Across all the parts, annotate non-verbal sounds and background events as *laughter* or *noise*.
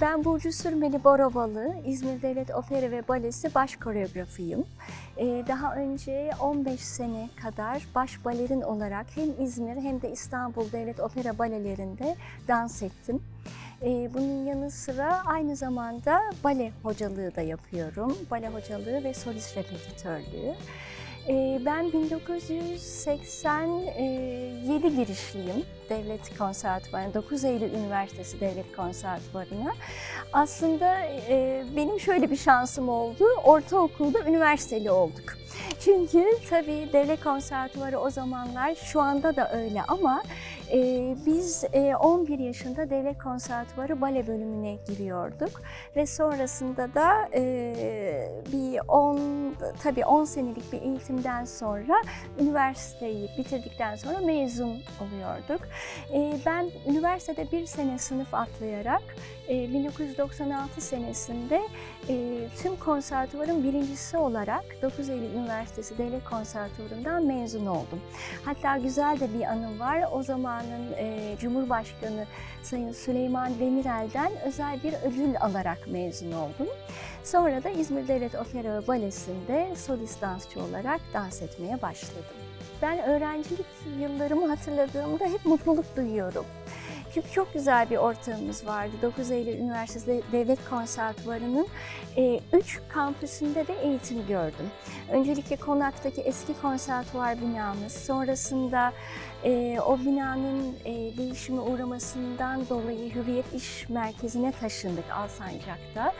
Ben Burcu Sürmeli Borovalı, İzmir Devlet Opera ve Balesi baş koreografıyım. Ee, Daha önce 15 sene kadar baş balerin olarak hem İzmir hem de İstanbul Devlet Opera Balelerinde dans ettim. Ee, Bunun yanı sıra aynı zamanda bale hocalığı da yapıyorum. Bale hocalığı ve solist repetitörlüğü. Ee, Ben 1987 girişliyim Devlet Konservatuvarı'na, 9 Eylül Üniversitesi Devlet Konservatuvarı'na. Aslında e, benim şöyle bir şansım oldu, ortaokulda üniversiteli olduk. Çünkü tabii Devlet Konservatuvarı o zamanlar, şu anda da öyle ama e, biz e, 11 yaşında Devlet Konservatuvarı bale bölümüne giriyorduk ve sonrasında da e, bir 10 tabii 10 senelik bir eğitimden sonra üniversiteyi bitirdikten sonra mezun oluyorduk. E, ben üniversitede bir sene sınıf atlayarak e, 1996 senesinde e, tüm konservatuvarın birincisi olarak 9 Eylül Üniversitesi Devlet Konservatuvarı'ndan mezun oldum. Hatta güzel de bir anım var. O zamanın e, Cumhurbaşkanı Sayın Süleyman Demirel'den özel bir ödül alarak mezun oldum. Sonra da İzmir Devlet Opera ve Balesi'nde solist dansçı olarak dans etmeye başladım. Ben öğrencilik yıllarımı hatırladığımda hep mutluluk duyuyorum. Çünkü çok güzel bir ortamımız vardı. 9 Eylül Üniversitesi Devlet Konservatuvarı'nın 3 kampüsünde de eğitim gördüm. Öncelikle Konak'taki eski konservatuvar binamız, sonrasında e, o binanın e, değişime uğramasından dolayı Hürriyet İş Merkezi'ne taşındık Alsancak'ta.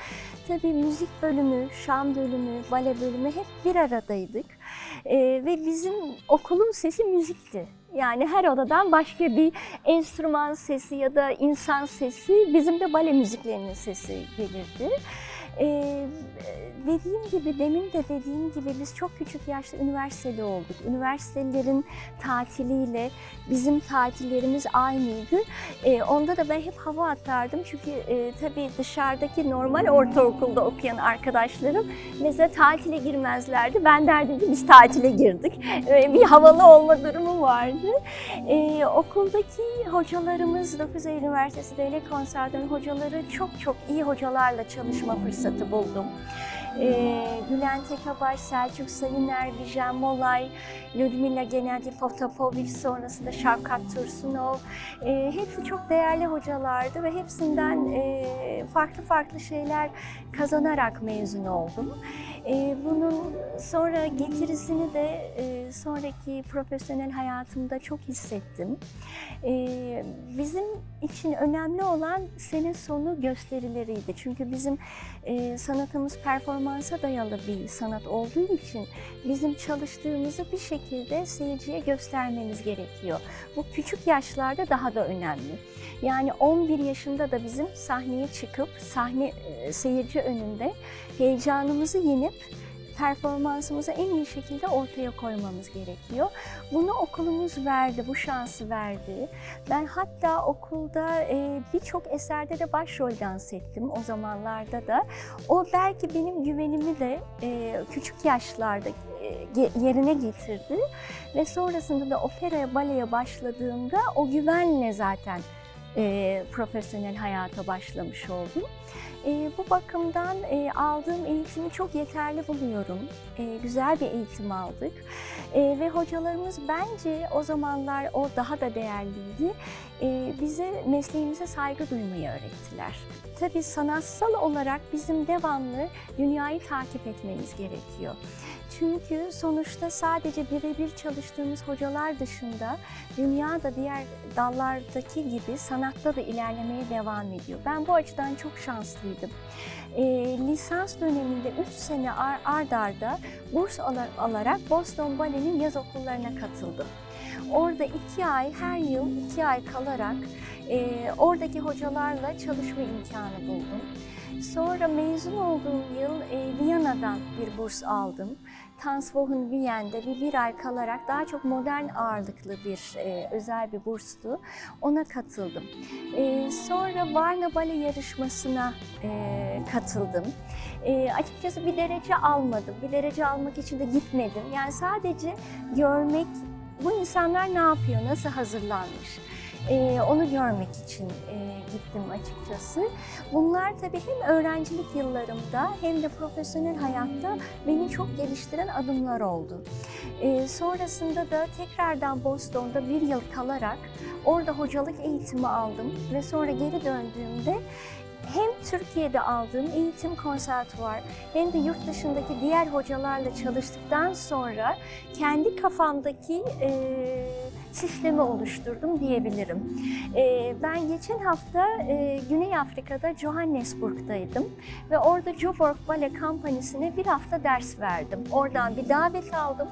Tabii müzik bölümü, şan bölümü, bale bölümü hep bir aradaydık. E, ve bizim okulun sesi müzikti. Yani her odadan başka bir enstrüman sesi ya da insan sesi, bizim de bale müziklerinin sesi gelirdi. Ee, dediğim gibi, demin de dediğim gibi biz çok küçük yaşta üniversiteli olduk. Üniversitelerin tatiliyle bizim tatillerimiz aynıydı. Ee, onda da ben hep hava atardım çünkü e, tabii dışarıdaki normal ortaokulda okuyan arkadaşlarım mesela tatile girmezlerdi. Ben derdim ki biz tatile girdik. Ee, bir havalı olma durumu vardı. Ee, okuldaki hocalarımız 9 Eylül Üniversitesi Devlet Konservatuarı hocaları çok çok iyi hocalarla çalışma fırsatı buldum. Ee, Bülent Ekabaş, Selçuk Sayıner, Vijen Molay, Ludmila Gennady Potapovic, sonrasında Şavkat Tursunov. Ee, hepsi çok değerli hocalardı ve hepsinden e, farklı farklı şeyler kazanarak mezun oldum. Ee, bunun sonra getirisini de e, sonraki profesyonel hayatımda çok hissettim. Ee, bizim için önemli olan sene sonu gösterileriydi. Çünkü bizim e, sanatımız performansa dayalı bir sanat olduğu için bizim çalıştığımızı bir şekilde seyirciye göstermemiz gerekiyor. Bu küçük yaşlarda daha da önemli. Yani 11 yaşında da bizim sahneye çıkıp sahne e, seyirci önünde heyecanımızı yenip performansımızı en iyi şekilde ortaya koymamız gerekiyor. Bunu okulumuz verdi, bu şansı verdi. Ben hatta okulda e, birçok eserde de başrol dans ettim o zamanlarda da. O belki benim güvenimi de e, küçük yaşlarda e, yerine getirdi. Ve sonrasında da operaya, baleye başladığımda o güvenle zaten e, profesyonel hayata başlamış oldum. E, bu bakımdan e, aldığım eğitimi çok yeterli buluyorum. E, güzel bir eğitim aldık. E, ve hocalarımız bence o zamanlar o daha da değerliydi. E, bize mesleğimize saygı duymayı öğrettiler. Tabii sanatsal olarak bizim devamlı dünyayı takip etmemiz gerekiyor. Çünkü sonuçta sadece birebir çalıştığımız hocalar dışında dünya da diğer dallardaki gibi sanatta da ilerlemeye devam ediyor. Ben bu açıdan çok şanslıydım. E, lisans döneminde 3 sene ar- ard arda burs ala- alarak Boston Ballet'in yaz okullarına katıldım. Orada iki ay, her yıl iki ay kalarak e, oradaki hocalarla çalışma imkanı buldum. Sonra mezun olduğum yıl e, Viyana'dan bir burs aldım. Tanzwochen Viyen'de bir, bir ay kalarak daha çok modern ağırlıklı bir e, özel bir burstu. Ona katıldım. E, sonra Varna Bale yarışmasına e, katıldım. E, açıkçası bir derece almadım. Bir derece almak için de gitmedim. Yani sadece görmek bu insanlar ne yapıyor, nasıl hazırlanmış. E, onu görmek için e, gittim açıkçası. Bunlar tabii hem öğrencilik yıllarımda hem de profesyonel hayatta beni çok geliştiren adımlar oldu. E, sonrasında da tekrardan Boston'da bir yıl kalarak orada hocalık eğitimi aldım ve sonra geri döndüğümde hem Türkiye'de aldığım eğitim konservatuvar hem de yurt dışındaki diğer hocalarla çalıştıktan sonra kendi kafamdaki e, sistemi oluşturdum diyebilirim. E, ben geçen hafta e, Güney Afrika'da Johannesburg'daydım ve orada Joburg Ballet Company'sine bir hafta ders verdim. Oradan bir davet aldım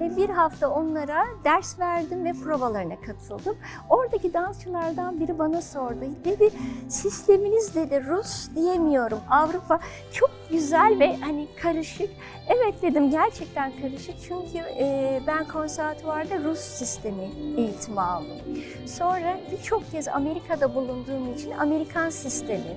ve bir hafta onlara ders verdim ve provalarına katıldım. Oradaki dansçılardan biri bana sordu. Dedi sisteminiz dedi Rus diyemiyorum. Avrupa çok güzel ve hani karışık. Evet dedim gerçekten karışık çünkü e, ben konservatuvarda Rus sistemi eğitimi aldım. Sonra birçok kez Amerika'da bulunduğum için Amerikan sistemi,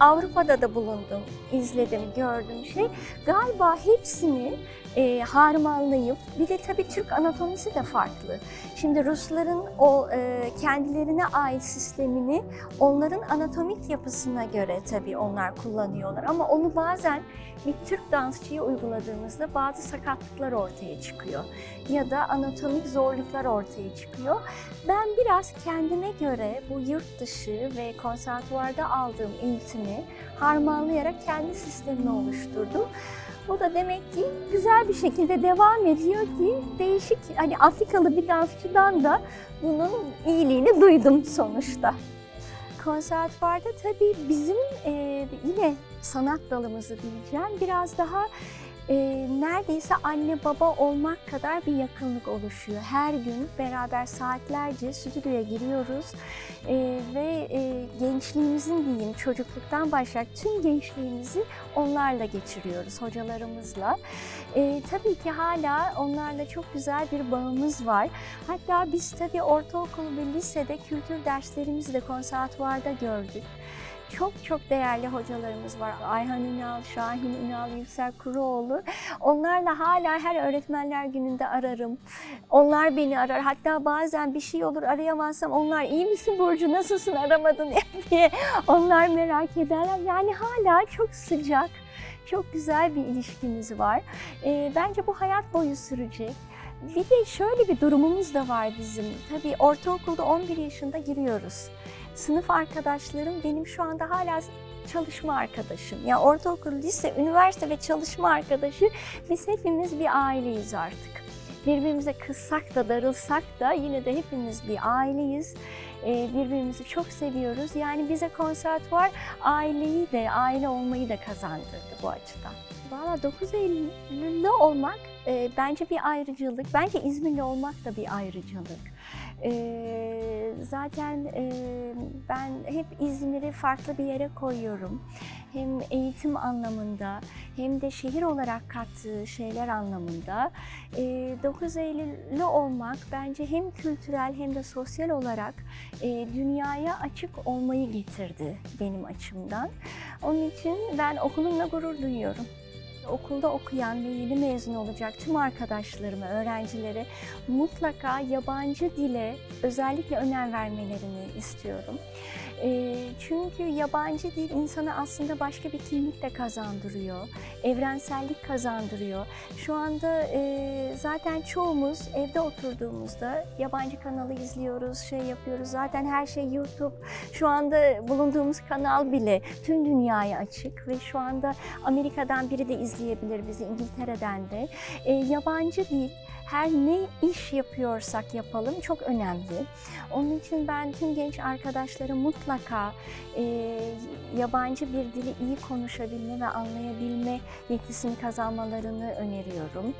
Avrupa'da da bulundum, izledim, gördüm şey. Galiba hepsini e, harmanlayıp bir de tabii Türk anatomisi de farklı. Şimdi Rusların o e, kendilerine ait sistemini onların anatomik yapısına göre tabii onlar kullanıyorlar ama onu bazen bir Türk dansçıya uyguladığımızda bazı sakatlıklar ortaya çıkıyor ya da anatomik zorluklar ortaya çıkıyor. Ben biraz kendime göre bu yurt dışı ve konservatuvarda aldığım eğitimi harmanlayarak kendi sistemimi oluşturdum. Bu da demek ki güzel bir şekilde devam ediyor ki değişik hani Afrikalı bir dansçıdan da bunun iyiliğini duydum sonuçta. Konservatuvarda tabii bizim e, yine sanat dalımızı diyeceğim biraz daha e, neredeyse anne baba olmak kadar bir yakınlık oluşuyor. Her gün beraber saatlerce stüdyoya giriyoruz e, ve e, gençliğimizin diyeyim çocukluktan başlayarak tüm gençliğimizi onlarla geçiriyoruz, hocalarımızla. E, tabii ki hala onlarla çok güzel bir bağımız var. Hatta biz tabii ortaokul ve lisede kültür derslerimizi de konservatuvarda gördük. Çok çok değerli hocalarımız var. Ayhan Ünal, Şahin Ünal, Yüksel Kuruoğlu. Onlarla hala her öğretmenler gününde ararım. Onlar beni arar. Hatta bazen bir şey olur arayamazsam onlar iyi misin Burcu nasılsın aramadın *laughs* diye onlar merak ederler. Yani hala çok sıcak, çok güzel bir ilişkimiz var. Ee, bence bu hayat boyu sürecek. Bir de şöyle bir durumumuz da var bizim. Tabii ortaokulda 11 yaşında giriyoruz. Sınıf arkadaşlarım benim şu anda hala çalışma arkadaşım. Ya yani ortaokul, lise, üniversite ve çalışma arkadaşı biz hepimiz bir aileyiz artık. Birbirimize kızsak da darılsak da yine de hepimiz bir aileyiz. Ee, birbirimizi çok seviyoruz. Yani bize konservatuvar aileyi de, aile olmayı da kazandırdı bu açıdan. Valla 9 Eylül'lü olmak e, bence bir ayrıcalık. Bence İzmirli olmak da bir ayrıcalık. E, zaten e, ben hep İzmir'i farklı bir yere koyuyorum. Hem eğitim anlamında hem de şehir olarak kattığı şeyler anlamında. E, 9 Eylül'lü olmak bence hem kültürel hem de sosyal olarak e, dünyaya açık olmayı getirdi benim açımdan. Onun için ben okulumla gurur duyuyorum okulda okuyan ve yeni mezun olacak tüm arkadaşlarıma, öğrencilere mutlaka yabancı dile özellikle önem vermelerini istiyorum. E, çünkü yabancı dil insana aslında başka bir kimlik de kazandırıyor, evrensellik kazandırıyor. Şu anda e, zaten çoğumuz evde oturduğumuzda yabancı kanalı izliyoruz, şey yapıyoruz. Zaten her şey YouTube. Şu anda bulunduğumuz kanal bile tüm dünyaya açık ve şu anda Amerika'dan biri de izleyebilir bizi, İngiltere'den de. E, yabancı dil her ne iş yapıyorsak yapalım çok önemli. Onun için ben tüm genç arkadaşlara mutlaka e, yabancı bir dili iyi konuşabilme ve anlayabilme yetisini kazanmalarını öneriyorum.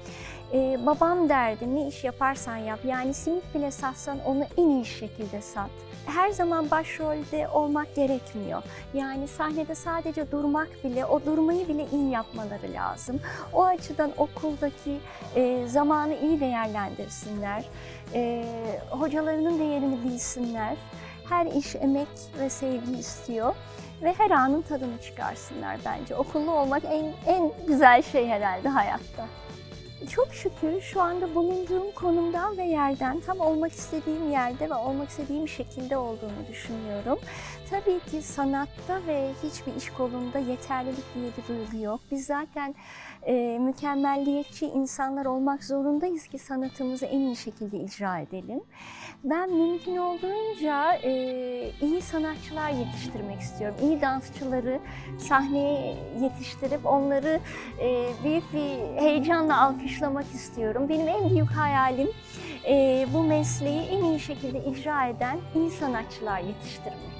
E, babam derdi ne iş yaparsan yap yani simit bile satsan onu en iyi şekilde sat. Her zaman başrolde olmak gerekmiyor. Yani sahnede sadece durmak bile, o durmayı bile iyi yapmaları lazım. O açıdan okuldaki e, zamanı iyi değerlendirsinler. E, hocalarının değerini bilsinler. Her iş emek ve sevgi istiyor ve her anın tadını çıkarsınlar bence. Okullu olmak en, en güzel şey herhalde hayatta. Çok şükür şu anda bulunduğum konumdan ve yerden tam olmak istediğim yerde ve olmak istediğim şekilde olduğunu düşünüyorum. Tabii ki sanatta ve hiçbir iş kolunda yeterlilik diye bir duygu yok. Biz zaten e, mükemmelliyetçi insanlar olmak zorundayız ki sanatımızı en iyi şekilde icra edelim. Ben mümkün olduğunca e, iyi sanatçılar yetiştirmek istiyorum. İyi dansçıları sahneye yetiştirip onları e, büyük bir heyecanla alkışlamak istiyorum. Benim en büyük hayalim e, bu mesleği en iyi şekilde icra eden iyi sanatçılar yetiştirmek.